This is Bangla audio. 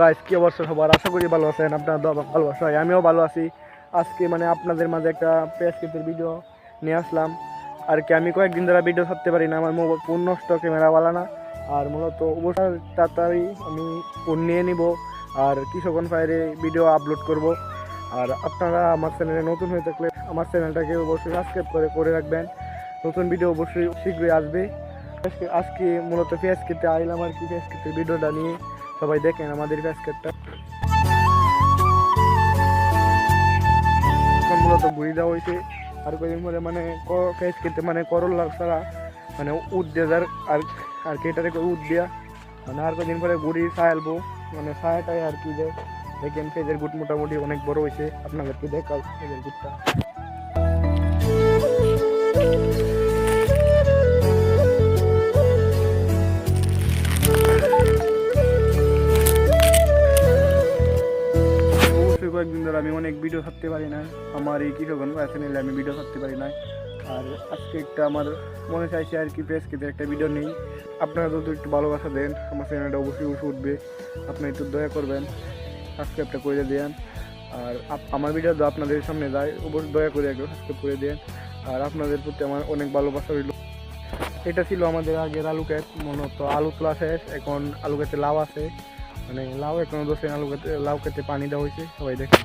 গাইস কি অবস্থা সবার? আশা করি ভালো আছেন, আপনারা দোয়া ভালোবাসায় আমিও ভালো আছি। আজকে মানে আপনাদের মাঝে একটা পেজ ক্লিপের ভিডিও নিয়ে আসলাম। আর কি, আমি কয়েকদিন ধরে ভিডিও ছাড়তে পারি না, আমার মোবাইল ফোন নষ্ট ক্যামেরাওয়ালা না। আর মূলত অবশ্যই তাড়াতাড়ি আমি ফোন নিয়ে নিব, আর কৃষকন ফায়ারে ভিডিও আপলোড করব। আর আপনারা আমার চ্যানেলে নতুন হয়ে থাকলে আমার চ্যানেলটাকে অবশ্যই সাবস্ক্রাইব করে করে রাখবেন। নতুন ভিডিও অবশ্যই শীঘ্রই আসবে। আজকে মূলত ফেস কেটে আইলাম আর কি ফেস কেটে ভিডিওটা নিয়ে। সবাই দেখেন আমাদের ফেস মূলত ঘুরি দেওয়া হয়েছে আর কদিন পরে মানে ফেস কেটে মানে করল্লা ছাড়া মানে দিয়ে যার আর আর কেটারে উদ দিয়া। মানে আর কদিন পরে ঘুরি ছায়ালবো মানে ছায়াটাই আর কি যে দেখেন ফেজের গুট মোটামুটি অনেক বড় হয়েছে আপনাদেরকে দেখাও ফেজের গুটটা? কয়েকদিন ধরে আমি অনেক ভিডিও ছাড়তে পারি না আমার এই কৃষকগণ চ্যানেলে আমি ভিডিও ছাড়তে পারি না আর আজকে একটা আমার মনে চাইছে আর কি পেজ কেটে একটা ভিডিও নেই। আপনারা যদি একটু ভালোবাসা দেন, আমার চ্যানেলটা অবশ্যই অবশ্যই উঠবে। আপনি একটু দয়া করবেন সাবস্ক্রাইবটা করে দেন। আর আমার ভিডিও তো আপনাদের সামনে যায়, অবশ্যই দয়া করে একটু সাবস্ক্রাইব করে দেন। আর আপনাদের প্রতি আমার অনেক ভালোবাসা রইল। এটা ছিল আমাদের আগের আলু ক্ষেত মূলত আলু তোলা শেষ এখন আলু ক্ষেতে লাউ আছে। মানে লাউ এখনও দোষে আলু খেতে লাউ খেতে পানি দেওয়া হয়েছে সবাই দেখেন।